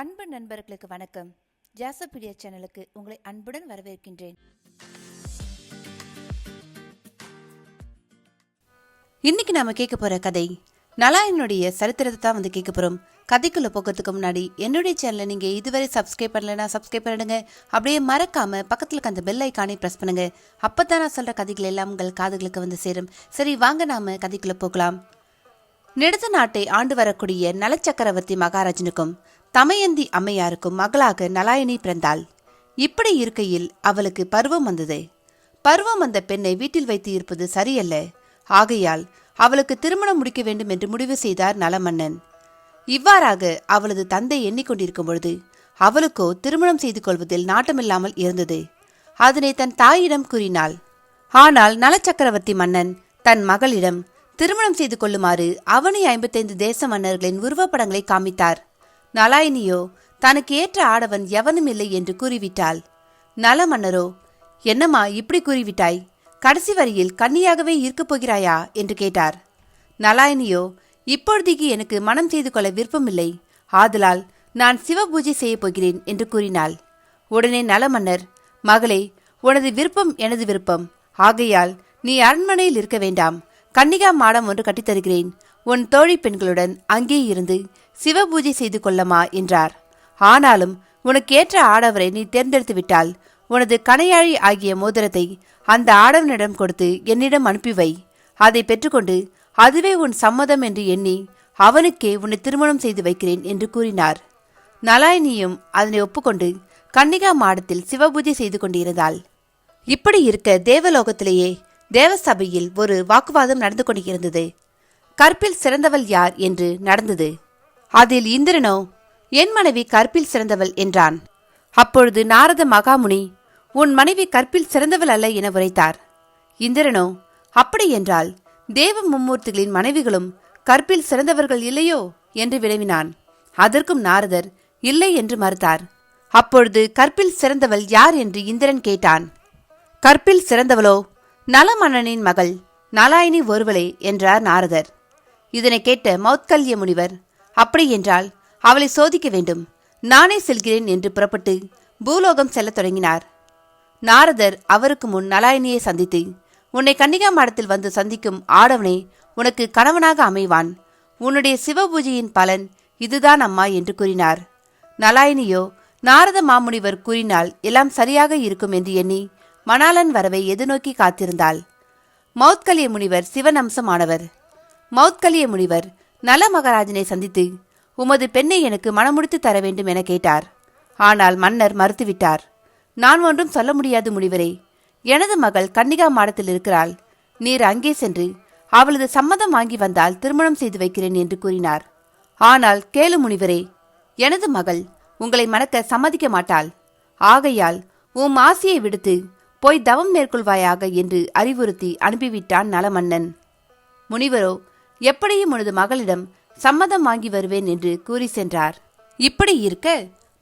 அன்பு நண்பர்களுக்கு வணக்கம். ஜாசபீடியா சேனலுக்கு உங்களை அன்புடன் வரவேற்கின்றேன். இன்னைக்கு நாம கேட்க போற கதை நலாயனுடைய சரித்திரத்தை தான் வந்து கேட்க போறோம். கதைக்குள்ள போகிறதுக்கு முன்னாடி என்னுடைய சேனலை நீங்க இதுவரை சப்ஸ்கிரைப் பண்ணலைன்னா சப்ஸ்கிரைப் பண்ணிடுங்க. அப்படியே மறக்காம பக்கத்துல இருக்க அந்த பெல் ஐக்கானை பிரஸ் பண்ணுங்க. அப்பதான் நான் சொல்ற கதைகள் எல்லாம் உங்கள் காதுகளுக்கு வந்து சேரும். சரி வாங்க நாம கதைக்குள்ள போகலாம். நெடுத நாட்டை ஆண்டு வரக்கூடிய நலச்சக்கரவர்த்தி மகாராஜனுக்கும் தமயந்தி அம்மையாருக்கும் மகளாக நலாயனி பிறந்தாள். இப்படி இருக்கையில் அவளுக்கு பருவம் வந்தது. பருவம் வந்த பெண்ணை வீட்டில் வைத்து இருப்பது சரியல்ல. ஆகையால் அவளுக்கு திருமணம் முடிக்க வேண்டும் என்று முடிவு செய்தார் நலமன்னன். இவ்வாறாக அவளது தந்தை எண்ணிக்கொண்டிருக்கும் பொழுது அவளுக்கோ திருமணம் செய்து கொள்வதில் நாட்டமில்லாமல் இருந்தது. அதனை தன் தாயிடம் கூறினாள். ஆனால் நலச்சக்கரவர்த்தி மன்னன் தன் மகளிடம் திருமணம் செய்து கொள்ளுமாறு அவனி ஐம்பத்தைந்து தேச மன்னர்களின் உருவப்படங்களை காமித்தார். நலாயினியோ தனக்கு ஏற்ற ஆடவன் எவனும் இல்லை என்று கூறிவிட்டாள். நல மன்னரோ என்னம்மா இப்படி கூறிவிட்டாய்? கடைசி வரியில் கன்னியாகவே இருக்கப் போகிறாயா? என்று கேட்டார். நலாயினியோ இப்பொழுதைக்கு எனக்கு மனம் செய்து கொள்ள விருப்பமில்லை. ஆதலால் நான் சிவ பூஜை செய்யப் போகிறேன் என்று கூறினாள். உடனே நலமன்னர் மகளே உனது விருப்பம் எனது விருப்பம். ஆகையால் நீ அரண்மனையில் இருக்க வேண்டாம். கன்னிகா மாடம் ஒன்று கட்டித்தருகிறேன். உன் தோழி பெண்களுடன் அங்கே இருந்து சிவ பூஜை செய்து கொள்ளமா என்றார். ஆனாலும் உனக்கு ஏற்ற ஆடவரை நீ தேர்ந்தெடுத்து விட்டால் உனது கணையாழி ஆகிய மோதிரத்தை அந்த ஆடவனிடம் கொடுத்து என்னிடம் அனுப்பி வை அதை பெற்றுக்கொண்டு அதுவே உன் சம்மதம் என்று எண்ணி அவனுக்கே உன்னை திருமணம் செய்து வைக்கிறேன் என்று கூறினார். நலாயினியும் அதனை ஒப்புக்கொண்டு கன்னிகா மாடத்தில் சிவபூஜை செய்து கொண்டிருந்தாள். இப்படி இருக்க தேவலோகத்திலேயே தேவசபையில் ஒரு வாக்குவாதம் நடந்து கொண்டிருந்தது. கற்பில் சிறந்தவள் யார் என்று நடந்தது. அதில் இந்திரனோ என் மனைவி கற்பில் சிறந்தவள் என்றான். அப்பொழுது நாரத மகாமுனி உன் மனைவி கற்பில் சிறந்தவள் அல்ல என உரைத்தார். இந்திரனோ அப்படி என்றால் தேவ மும்மூர்த்திகளின் மனைவிகளும் கற்பில் சிறந்தவர்கள் இல்லையோ என்று வினவினான். அதற்கும் நாரதர் இல்லை என்று மறுத்தார். அப்பொழுது கற்பில் சிறந்தவள் யார்? என்று இந்திரன் கேட்டான். கற்பில் சிறந்தவளோ நலமன்னனின் மகள் நலாயினி ஒருவளே என்றார் நாரதர். இதனை கேட்ட மௌத்கல்ய முனிவர் அப்படி என்றால் அவளை சோதிக்க வேண்டும். நானே செல்கிறேன் என்று புறப்பட்டு பூலோகம் செல்லத் தொடங்கினார். நாரதர் அவருக்கு முன் நலாயினியை சந்தித்து உன்னை கன்னிகா மாடத்தில் வந்து சந்திக்கும் ஆடவனே உனக்கு கணவனாக அமைவான். உன்னுடைய சிவபூஜையின் பலன் இதுதான் அம்மா என்று கூறினார். நலாயினியோ நாரத மாமுனிவர் கூறினால் எல்லாம் சரியாக இருக்கும் என்று எண்ணி மணாலன் வரவை எதிர்நோக்கி காத்திருந்தாள். மௌத்கலிய முனிவர் சிவன் அம்சமானவர். மௌத்கலிய முனிவர் நல மகாராஜனை சந்தித்து உமது பெண்ணை எனக்கு மணமுடித்து தர வேண்டும் என கேட்டார். ஆனால் மன்னர் மறுத்துவிட்டார். நான் ஒன்றும் சொல்ல முடியாது முனிவரே. எனது மகள் கன்னிகா மாடத்தில் இருக்கிறாள். நீர் அங்கே சென்று அவளது சம்மதம் வாங்கி வந்தால் திருமணம் செய்து வைக்கிறேன் என்று கூறினார். ஆனால் கேளு முனிவரே எனது மகள் உங்களை மணக்க சம்மதிக்க மாட்டாள். ஆகையால் உம் ஆசையை விடுத்து போய் தவம் மேற்கொள்வாயாக என்று அறிவுறுத்தி அனுப்பிவிட்டான் நலமன்னன். முனிவரோ எப்படியும் உனது மகளிடம் சம்மதம் வாங்கி வருவேன் என்று கூறி சென்றார். இப்படி இருக்க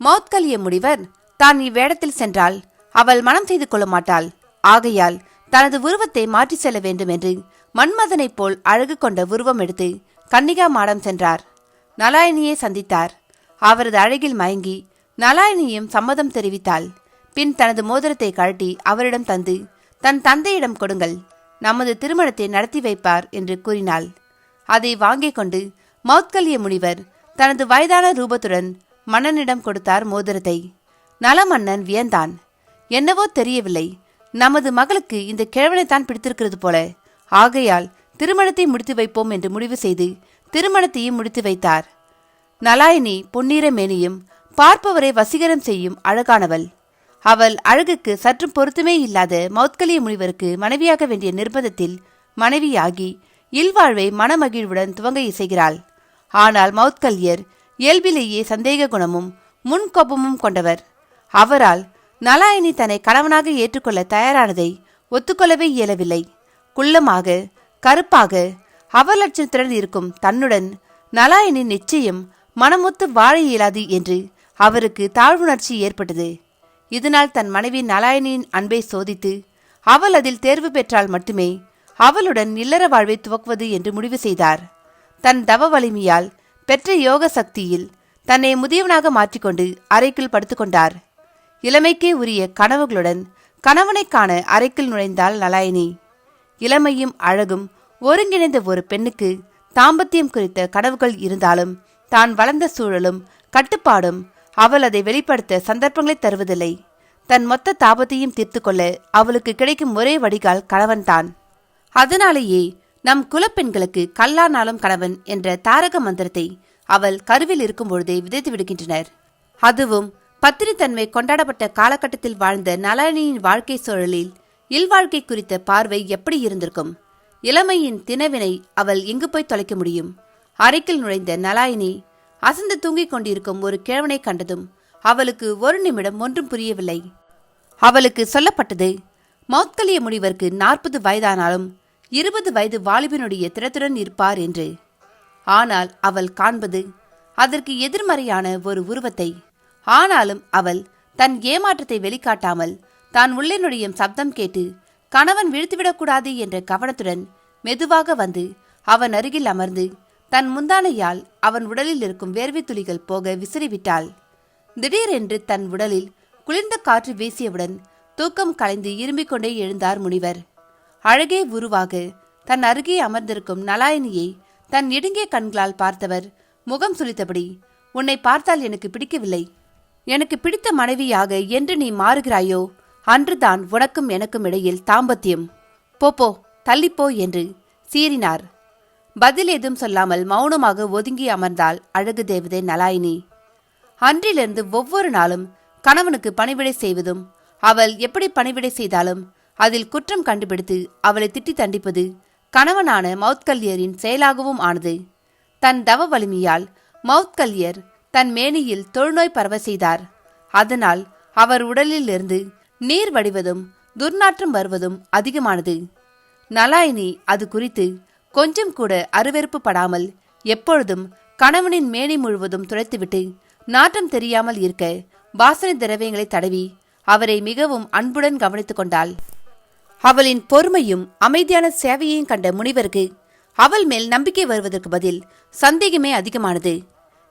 மௌத்கலிய முனிவர் தான் இவ்வேடத்தில் சென்றால் அவள் மனம் செய்து கொள்ள மாட்டாள். ஆகையால் தனது உருவத்தை மாற்றி செல்ல வேண்டும் என்று மன்மதனைப் போல் அழகு கொண்ட உருவம் எடுத்து கன்னிகா மாடம் சென்றார். நலாயினியை சந்தித்தார். அவரது அழகில் மயங்கி நலாயினியும் சம்மதம் தெரிவித்தாள். பின் தனது மோதிரத்தை கழட்டி அவரிடம் தந்து தன் தந்தையிடம் கொடுங்கள். நமது திருமணத்தை நடத்தி வைப்பார் என்று கூறினாள். அதை வாங்கிக் கொண்டு மௌத்கல்ய முனிவர் தனது வயதான ரூபத்துடன் மன்னனிடம் கொடுத்தார் மோதிரத்தை. நலமன்னன் வியந்தான். என்னவோ தெரியவில்லை. நமது மகளுக்கு இந்த கிழவனைத்தான் பிடித்திருக்கிறது போல. ஆகையால் திருமணத்தை முடித்து வைப்போம் என்று முடிவு செய்து திருமணத்தையும் முடித்து வைத்தார். நலாயினி பொன்னிற மேனியும் பார்ப்பவரை வசீகரம் செய்யும் அழகானவள். அவள் அழகுக்கு சற்றும் பொருத்தமே இல்லாத மௌத்கலிய முனிவருக்கு மனைவியாக வேண்டிய நிர்பந்தத்தில் மனைவியாகி இல்வாழ்வை மனமகிழ்வுடன் துவங்க இசைகிறாள். ஆனால் மௌத்கல்யர் இயல்பிலேயே சந்தேக குணமும் முன்கோபமும் கொண்டவர். அவரால் நலாயினி தன்னை கணவனாக ஏற்றுக்கொள்ள தயாரானதை ஒத்துக்கொள்ளவே இயலவில்லை. குள்ளமாக கருப்பாக அவலட்சணத்துடன் இருக்கும் தன்னுடன் நலாயினி நிச்சயம் மனமொத்து வாழ இயலாது என்று அவருக்கு தாழ்வுணர்ச்சி ஏற்பட்டது. இதனால் தன் மனைவி நலாயினியின் அன்பை சோதித்து அவள் அதில் தேர்வு பெற்றால் மட்டுமே அவளுடன் இல்லற வாழ்வை துவக்குவது என்று முடிவு செய்தார். தன் தவ வலிமையால் பெற்ற யோக சக்தியில் தன்னை முதியவனாக மாற்றிக்கொண்டு அறைக்குள் படுத்துக்கொண்டார் இளமைக்கே உரிய கனவுகளுடன் கணவனை காண அறைக்குள் நுழைந்தாள் நலாயினி இளமையும் அழகும் ஒருங்கிணைந்த ஒரு பெண்ணுக்கு தாம்பத்தியம் குறித்த கனவுகள் இருந்தாலும் தான் வளர்ந்த சூழலும் கட்டுப்பாடும் அவள் அதை வெளிப்படுத்த சந்தர்ப்பங்களை தருவதில்லை. தன் மொத்த தாபத்தையும் தீர்த்து கொள்ள அவளுக்கு கிடைக்கும் ஒரே வடிகால் கணவன்தான். அதனாலேயே நம் குலப்பெண்களுக்கு கல்லானாலும் கணவன் என்ற தாரக மந்திரத்தை அவள் கருவில் இருக்கும் பொழுதே விதைத்து விடுகின்றனர். அதுவும் பத்திரித்தன்மை கொண்டாடப்பட்ட காலகட்டத்தில் வாழ்ந்த நளினியின் வாழ்க்கை சூழலில் இல்வாழ்க்கை குறித்த பார்வை எப்படி இருந்திருக்கும்? இளமையின் தினவினை அவள் எங்கு போய் தொலைக்க முடியும்? அறைக்கில் நுழைந்த நலாயினி அசந்து தூங்கிக் கொண்டிருக்கும் ஒரு கிழவனை கண்டதும் அவளுக்கு ஒரு நிமிடம் ஒன்றும் புரியவில்லை. அவளுக்கு சொல்லப்பட்டது மௌத்கலிய முனிவருக்கு நாற்பது வயதானாலும் இருபது வயது வாலிபனுடைய திறத்துடன் இருப்பார் என்று. ஆனால் அவள் காண்பது அதற்கு எதிர்மறையான ஒரு உருவத்தை. ஆனாலும் அவள் தன் ஏமாற்றத்தை வெளிக்காட்டாமல் தான் உள்ளே நுழையும் சப்தம் கேட்டு கணவன் விழுத்துவிடக்கூடாது என்ற கவனத்துடன் மெதுவாக வந்து அவன் அருகில் அமர்ந்து தன் முந்தானையால் அவன் உடலில் இருக்கும் வேர்வை துளிகள் போக விசிறிவிட்டாள். திடீரென்று தன் உடலில் குளிர்ந்த காற்று வீசியவுடன் தூக்கம் கலைந்து இரும்பிக் கொண்டே எழுந்தார் முனிவர். அழகே உருவாக. தன் அருகே அமர்ந்திருக்கும் நலாயினியை தன் நெடுங்கிய கண்களால் பார்த்தவர் முகம் சுளித்தபடி உன்னை பார்த்தால் எனக்கு பிடிக்கவில்லை. எனக்கு பிடித்த மனைவியாக என்று நீ மாறுகிறாயோ? அன்றுதான் உனக்கும் எனக்கும் இடையில் தாம்பத்தியம். போப்போ தள்ளிப்போ என்று சீறினார். பதில் ஏதும் சொல்லாமல் மௌனமாக ஒதுங்கி அமர்ந்தாள் அழகு தேவதை நலாயினி. அன்றிலிருந்து ஒவ்வொரு நாளும் கணவனுக்கு பணிவிடை செய்வதும் அவள் எப்படி பணிவிடை செய்தாலும் அதில் குற்றம் கண்டுபிடித்து அவளை திட்டி தண்டிப்பது கணவனான மவுத்கல்யரின் செயலாகவும் ஆனது. தன் தவ வலிமையால் மவுத்கல்யர் தன் மேனியில் தொழுநோய் பரவ செய்தார். அதனால் அவர் உடலிலிருந்து நீர் வடிவதும் துர்நாற்றம் வருவதும் அதிகமானது. நலாயினி அது குறித்து கொஞ்சம் கூட அருவெறுப்பு படாமல் எப்பொழுதும் கணவனின் மேனி முழுவதும் துடைத்துவிட்டு நாற்றம் தெரியாமல் இருக்க வாசனை திரவியங்களை தடவி அவரை மிகவும் அன்புடன் கவனித்துக் கொண்டாள். அவளின் பொறுமையும் அமைதியான சேவையையும் கண்ட முனிவருக்கு அவள் மேல் நம்பிக்கை வருவதற்கு பதில் சந்தேகமே அதிகமானது.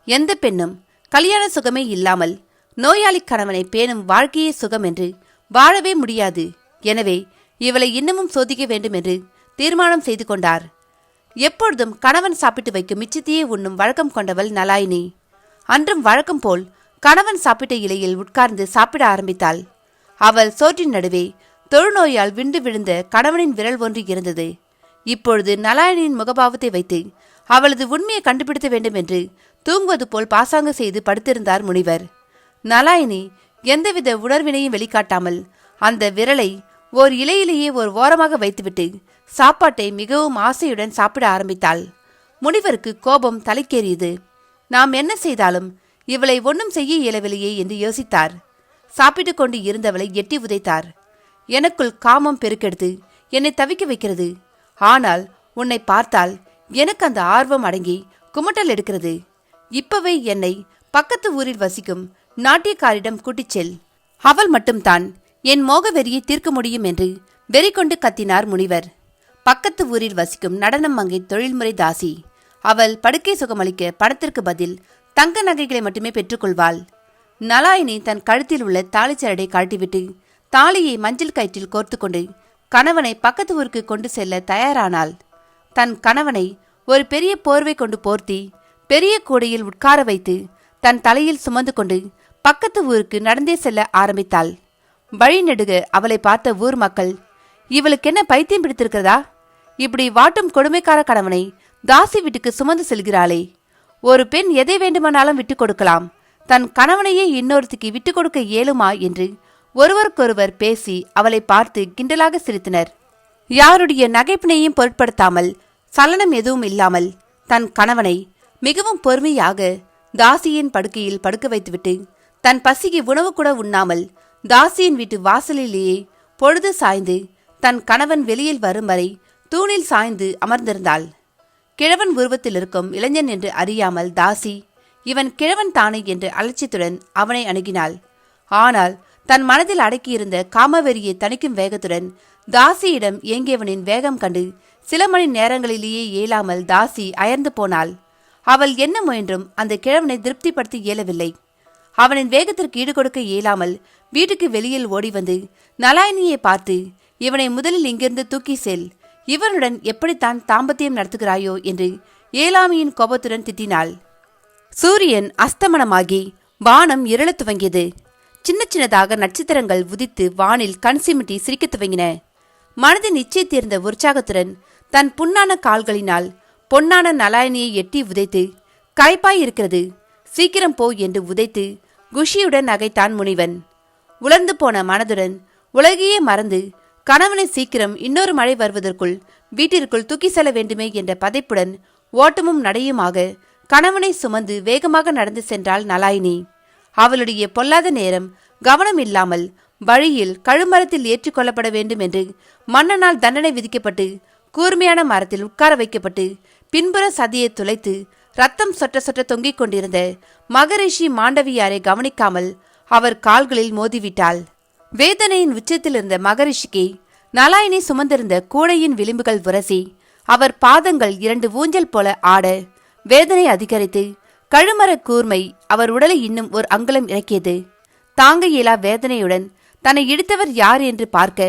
எந்த பெண்ணும் கல்யாண சுகமே இல்லாமல் நோயாளி கணவனை பேணும் வாழ்க்கையே சுகம் என்று வாழவே முடியாது. எனவே இவளை இன்னமும் சோதிக்க வேண்டும் என்று தீர்மானம் செய்து கொண்டார். எப்பொழுதும் கணவன் சாப்பிட்டு வைக்கும் மிச்சத்தையே உண்ணும் வழக்கம் கொண்டவள் நலாயினி. அன்றும் வழக்கம் போல் கணவன் சாப்பிட்ட இலையில் உட்கார்ந்து சாப்பிட ஆரம்பித்தாள். அவள் சோற்றின் நடுவே தொழுநோயால் விண்டு விழுந்த கணவனின் விரல் ஒன்று இருந்தது. இப்பொழுது நலாயனின் முகபாவத்தை வைத்து அவளது உண்மையை கண்டுபிடிக்க வேண்டும் என்று தூங்குவது போல் பாசாங்க செய்து படுத்திருந்தார் முனிவர். நலாயினி எந்தவித உணர்வினையும் வெளிக்காட்டாமல் அந்த விரலை ஓர் இலையிலேயே ஒரு ஓரமாக வைத்துவிட்டு சாப்பாட்டை மிகவும் ஆசையுடன் சாப்பிட ஆரம்பித்தாள். முனிவருக்கு கோபம் தலைக்கேறியது. நாம் என்ன செய்தாலும் இவளை ஒன்றும் செய்ய இயலவில்லையே என்று யோசித்தார். சாப்பிட்டு கொண்டு இருந்தவளை எட்டி உதைத்தார். எனக்குள் காமம் பெருக்கெடுத்து என்னை தவிக்க வைக்கிறது. ஆனால் உன்னை பார்த்தால் எனக்கு அந்த ஆர்வம் அடங்கி குமட்டல் எடுக்கிறது. இப்பவே என்னை பக்கத்து ஊரில் வசிக்கும் நாட்டியக்காரிடம் கூட்டிச் செல். அவள் மட்டும்தான் என் மோக வெறியை தீர்க்க முடியும் என்று வெறி கொண்டு கத்தினார் முனிவர். பக்கத்து ஊரில் வசிக்கும் நடனம் மங்கை தொழில்முறை தாசி. அவள் படுக்கை சுகமளிக்க பணத்திற்கு பதில் தங்க நகைகளை மட்டுமே பெற்றுக்கொள்வாள். நலாயினி தன் கழுத்தில் உள்ள தாளிச்சரடை காட்டிவிட்டு தாலியை மஞ்சள் கயிற்றில் கோர்த்துக்கொண்டு கணவனை பக்கத்து ஊருக்கு கொண்டு செல்ல தயாரானாள். தன் கணவனை ஒரு பெரிய போர்வை கொண்டு போர்த்தி பெரிய கூடையில் உட்கார வைத்து தன் தலையில் சுமந்து கொண்டு பக்கத்து ஊருக்கு நடந்தே செல்ல ஆரம்பித்தாள். வழி நெடுக அவளை பார்த்த ஊர் மக்கள் இவளுக்கு என்ன பைத்தியம் பிடித்திருக்கிறதா? இப்படி வாட்டும் கொடுமைக்கார கணவனை தாசி வீட்டுக்கு சுமந்து செல்கிறாளே. ஒரு பெண் எதை வேண்டுமானாலும் விட்டுக் கொடுக்கலாம். தன் கணவனையே இன்னொருத்திக்கு விட்டுக் கொடுக்க இயலுமா? என்று ஒருவருக்கொருவர் பேசி அவளை பார்த்து கிண்டலாக சிரித்தனர். யாருடைய நகைப்பினையும் பொருட்படுத்தாமல் சலனம் எதுவும் இல்லாமல் தன் கணவனை மிகவும் பொறுமையாக தாசியின் படுக்கையில் படுக்க வைத்துவிட்டு தன் பசிக்கு உணவு கூட உண்ணாமல் தாசியின் வீட்டு வாசலிலேயே பொழுது சாய்ந்து தன் கணவன் வெளியில் வரும் வரை தூணில் சாய்ந்து அமர்ந்திருந்தாள். கிழவன் உருவத்தில் இருக்கும் இளைஞன் என்று அறியாமல் தாசி இவன் கிழவன் தானே என்று அலட்சியத்துடன் அவனை அணுகினாள். ஆனால் தன் மனதில் அடக்கியிருந்த காமவெறியை தணிக்கும் வேகத்துடன் தாசியிடம் இயங்கியவனின் வேகம் கண்டு சில மணி நேரங்களிலேயே இயலாமல் தாசி அயர்ந்து போனாள். அவள் என்ன முயன்றும் அந்த கிழவனை திருப்திப்படுத்த இயலவில்லை. அவனின் வேகத்திற்கு ஈடுகொடுக்க இயலாமல் வீட்டுக்கு வெளியில் ஓடி வந்து நலாயினியை பார்த்து இவனை முதலில் இங்கிருந்து தூக்கி செல். இவனுடன் எப்படித்தான் தாம்பத்தியம் நடத்துகிறாயோ என்று ஏலாமியின் கோபத்துடன் திட்டினாள். சூரியன் அஸ்தமனமாகி வானம் இருளத் துவங்கியது. சின்ன சின்னதாக நட்சத்திரங்கள் உதித்து வானில் கண் சிமிட்டி சிரிக்கத் துவங்கின. மனதின் நிச்சயத்தீர்ந்த உற்சாகத்துடன் தன் புண்ணான கால்களினால் பொன்னான நலாயனியை எட்டி உதைத்து கைப்பாய் இருக்கிறது சீக்கிரம் போ என்று உதைத்து குஷியுடன் நகைத்தான் முனிவன். உலர்ந்து போன மனதுடன் உலகையே மறந்து கணவனை சீக்கிரம் இன்னொரு மழை வருவதற்குள் வீட்டிற்குள் தூக்கி செல்ல வேண்டுமே என்ற பதைப்புடன் ஓட்டமும் நடையுமாக கணவனை சுமந்து வேகமாக நடந்து சென்றாள் நலாயினி. அவளுடைய பொல்லாத நேரம் கவனம் இல்லாமல் வழியில் கழுமரத்தில் ஏற்றுக்கொள்ளப்பட வேண்டும் என்று மன்னனால் தண்டனை விதிக்கப்பட்டு கூர்மையான மரத்தில் உட்கார வைக்கப்பட்டு பின்புற சதியை துளைத்து ரத்தம் சொட்ட சொட்ட தொங்கிக் கொண்டிருந்த மகரிஷி மாண்டவியாரை கவனிக்காமல் அவர் கால்களில் மோதிவிட்டாள். வேதனையின் உச்சத்தில் இருந்த மகரிஷிக்கு நலாயினி சுமந்திருந்த கூடையின் விளிம்புகள் உரசி அவர் பாதங்கள் இரண்டு ஊஞ்சல் போல ஆட வேதனை அதிகரித்து கழுமரக் கூர்மை அவர் உடலை இன்னும் ஒரு அங்குலம் இறக்கியது. தாங்க இயலா வேதனையுடன் தன்னை இடித்தவர் யார் என்று பார்க்க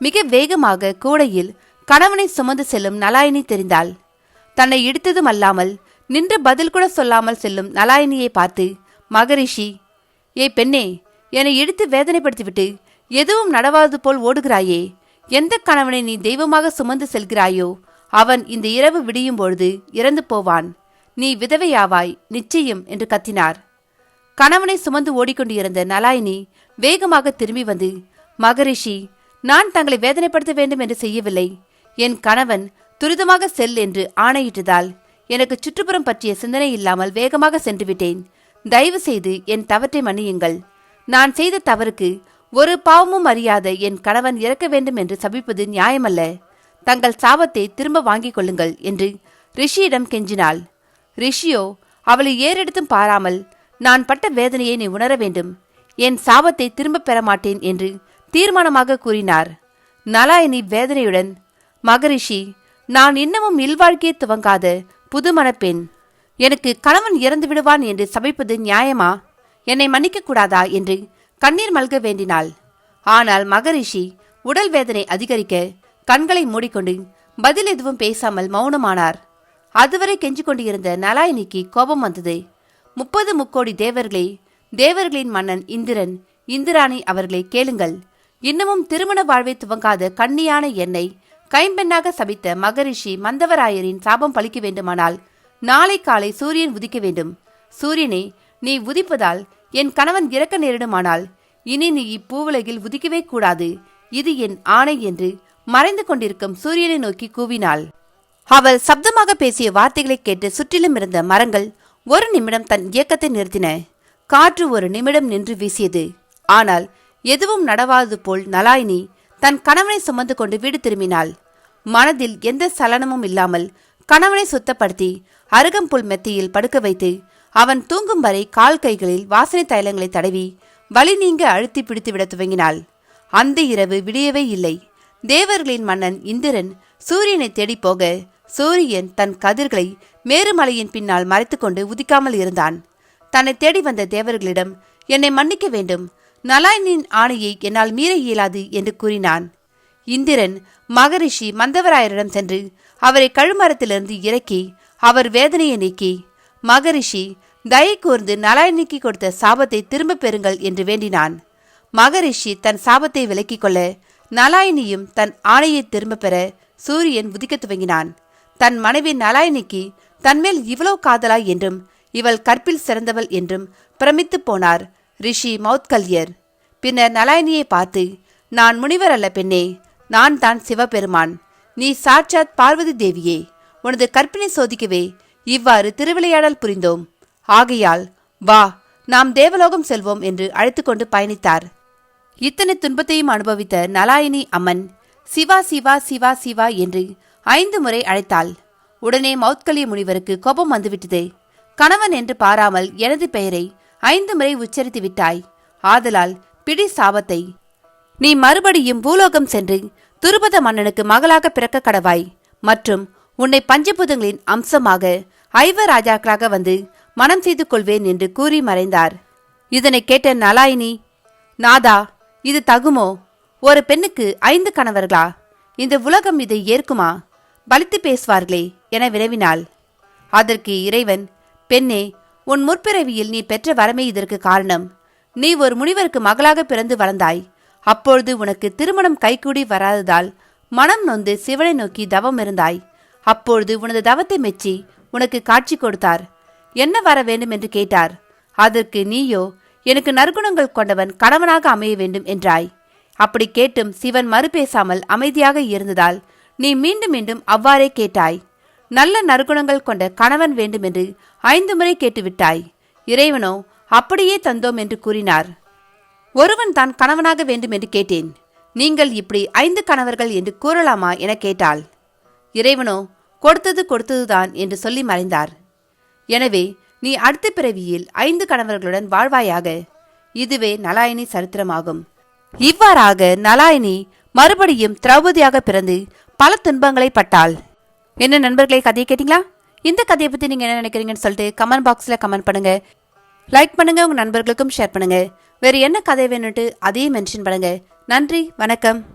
மிக வேகமாக கூடையில் கணவனை சுமந்து செல்லும் நலாயினி தெரிந்தாள். தன்னை இடித்ததும் அல்லாமல் நின்று பதில் கூட சொல்லாமல் செல்லும் நலாயினியை பார்த்து மகரிஷி ஏ பெண்ணே என்னை இடித்து வேதனைப்படுத்திவிட்டு எதுவும் நடவாதது போல் ஓடுகிறாயே எந்த கணவனை நீ தெய்வமாக சுமந்து செல்கிறாயோ அவன் இந்த இரவு விடியும் பொழுது இறந்து போவான். நீ விதவையாவாய் நிச்சயம் என்று கத்தினார். கணவனை சுமந்து ஓடிக்கொண்டிருந்த நலாயினி வேகமாக திரும்பி வந்து மகரிஷி நான் தங்களை வேதனைப்படுத்த வேண்டும் என்று செய்யவில்லை. என் கணவன் துரிதமாக செல் என்று ஆணையிட்டதால் எனக்கு சுற்றுப்புறம் பற்றிய சிந்தனை இல்லாமல் வேகமாக சென்று விட்டேன். தயவு செய்து என் தவற்றை மன்னியுங்கள். நான் செய்த தவறுக்கு ஒரு பாவமும் அறியாத என் கணவன் இறக்க வேண்டும் என்று சபிப்பது நியாயமல்ல. தங்கள் சாபத்தை திரும்ப வாங்கிக் கொள்ளுங்கள் என்று ரிஷியிடம் கெஞ்சினாள். ரிஷியோ அவளை ஏறெடுத்தும் பாராமல் நான் பட்ட வேதனையை நீ உணர வேண்டும். என் சாபத்தை திரும்பப் பெற மாட்டேன் என்று தீர்மானமாக கூறினார். நலாயினி வேதனையுடன் மகரிஷி நான் இன்னமும் இல்வாழ்க்கையை துவங்காத புதுமணப்பெண் எனக்கு கணவன் இறந்து விடுவான் என்று சபிப்பது நியாயமா? என்னை மன்னிக்க கூடாதா? என்று கண்ணீர் மல்க வேண்டினாள். ஆனால் மகரிஷி உடல் வேதனை அதிகரிக்க கண்களை மூடிக்கொண்டு பதில் எதுவும் பேசாமல் மௌனமானார். அதுவரை கெஞ்சு கொண்டிருந்த நலாயினிக்கு கோபம் வந்தது. முப்பது முக்கோடி தேவர்களே தேவர்களின் மன்னன் இந்திரன் இந்திராணி அவர்களை கேளுங்கள். இன்னமும் திருமண வாழ்வை துவங்காத கன்னியான என்னை கைம்பெண்ணாக சபித்த மகரிஷி மந்தவராயரின் சாபம் பழிக்க வேண்டுமானால் நாளை காலை சூரியன் உதிக்க வேண்டும். சூரியனே நீ உதிப்பதால் என் கணவன் இறக்க நேரிடுமானால் இனி நீ இப்பூவுலகில் உதிக்கவே கூடாது. இது என் ஆணை என்று மறைந்து கொண்டிருக்கும் சூரியனை நோக்கி கூவினாள். அவள் சப்தமாக பேசிய வார்த்தைகளை கேட்டு சுற்றிலும் இருந்த மரங்கள் ஒரு நிமிடம் தன் இயக்கத்தை நிறுத்தின. காற்று ஒரு நிமிடம் நின்று வீசியது. ஆனால் எதுவும் நடவாதது போல் நலாயினி தன் கணவனை சுமந்து கொண்டு வீடு திரும்பினாள். மனதில் எந்த சலனமும் இல்லாமல் கணவனை சுத்தப்படுத்தி அருகம்புல் மெத்தியில் படுக்க வைத்து அவன் தூங்கும் வரை கால் கைகளில் வாசனை தைலங்களை தடவி வலி நீங்க அழுத்தி பிடித்து விட துவங்கினாள். அந்த இரவு விடியவே இல்லை. தேவர்களின் மன்னன் இந்திரன் சூரியனை தேடி போக சூரியன் தன் கதிர்களை மேருமலையின் பின்னால் மறைத்துக்கொண்டு உதிக்காமல் இருந்தான். தன்னை தேடி வந்த தேவர்களிடம் என்னை மன்னிக்க வேண்டும். நலாயனின் ஆணையை என்னால் மீற இயலாது என்று கூறினான். இந்திரன் மகரிஷி மந்தவராயரிடம் சென்று அவரை கழுமரத்திலிருந்து இறக்கி அவர் வேதனையை நீக்கி மகரிஷி தயை கூர்ந்து நலாயனிக்கு கொடுத்த சாபத்தை திரும்பப் பெறுங்கள் என்று வேண்டினான். மகரிஷி தன் சாபத்தை விலக்கிக் கொள்ள நலாயினியும் தன் ஆணையை திரும்பப் பெற சூரியன் உதிக்கத் துவங்கினான். தன் மனைவி நலாயினிக்கு தன்மேல் இவ்வளவு காதலா என்றும் இவள் கற்பில் சிறந்தவள் என்றும் பிரமித்துப் போனார் ரிஷி மௌத்கல்யர். பின்னர் நலாயினியை பார்த்து நான் முனிவர் அல்ல பெண்ணே நான் தான் சிவபெருமான். நீ சாட்சாத் பார்வதி தேவியே உனது கற்பினை சோதிக்கவே இவ்வாறு திருவிளையாடல் புரிந்தோம். ஆகையால் வா நாம் தேவலோகம் செல்வோம் என்று அழைத்துக்கொண்டு பயணித்தார். இத்தனை துன்பத்தையும் அனுபவித்த நலாயினி அம்மன் சிவா சிவா சிவா சிவா என்று ஐந்து முறை அழைத்தாள். உடனே மவுத்கலி முனிவருக்கு கோபம் வந்துவிட்டது. கணவன் என்று பாராமல் எனது பெயரை ஐந்து முறை உச்சரித்து விட்டாய். ஆதலால் பிடி சாபத்தை. நீ மறுபடியும் பூலோகம் சென்று துருபத மன்னனுக்கு மகளாக பிறக்க கடவாய். மற்றும் உன்னை பஞ்சபூதங்களின் அம்சமாக ஐவர் ராஜாக்களாக வந்து மனம் செய்து கொள்வேன் என்று கூறி மறைந்தார். இதனை கேட்ட நலாயினி நாதா இது தகுமோ? ஒரு பெண்ணுக்கு ஐந்து கணவர்களா? இந்த உலகம் இதை ஏற்குமா? பலித்து பேசுவார்களே என வினவினாள். அதற்கு இறைவன் பெண்ணே உன் முற்பிறவியில் நீ பெற்ற வரமே இதற்கு காரணம். நீ ஒரு முனிவருக்கு மகளாக பிறந்து வளர்ந்தாய். அப்பொழுது உனக்கு திருமணம் கைகூடி வராததால் மனம் நொந்து சிவனை நோக்கி தவம் இருந்தாய். அப்பொழுது உனது தவத்தை மெச்சி உனக்கு காட்சி கொடுத்தார். என்ன வர வேண்டும் என்று கேட்டார். அதற்கு நீயோ எனக்கு நற்குணங்கள் கொண்டவன் கணவனாக அமைய வேண்டும் என்றாய். அப்படி கேட்டும் சிவன் மறுபேசாமல் அமைதியாக இருந்ததால் நீ மீண்டும் மீண்டும் அவ்வாறே கேட்டாய். நல்ல நற்குணங்கள் கொண்ட கணவன் வேண்டுமென்று ஐந்து முறை கேட்டுவிட்டாய். இறைவனோ அப்படியே தந்தோம் என்று கூறினார். ஒருவன் தான் கணவனாக வேண்டும் என்று கேட்டேன். நீங்கள் இப்படி ஐந்து கணவர்கள் என்று கூறலாமா என கேட்டாள். இறைவனோ கொடுத்தது கொடுத்ததுதான் என்று சொல்லி மறைந்தார். எனவே நீ அடுத்த பிறவியில் ஐந்து கணவர்களுடன் வாழ்வாயாக. இதுவே நலாயினி சரித்திரமாகும். இவ்வாறாக நலாயினி மறுபடியும் திரௌபதியாக பிறந்து பல துன்பங்களை பட்டாள் என்ன நண்பர்களே கதையை கேட்டிங்களா? இந்த கதையை பற்றி நீங்கள் என்ன நினைக்கிறீங்கன்னு சொல்லிட்டு கமெண்ட் பாக்ஸில் கமெண்ட் பண்ணுங்கள் லைக் பண்ணுங்கள் உங்கள் நண்பர்களுக்கும் ஷேர் பண்ணுங்கள் வேறு என்ன கதை வேணும்ட்டு அதையும் மென்ஷன் பண்ணுங்கள் நன்றி வணக்கம்.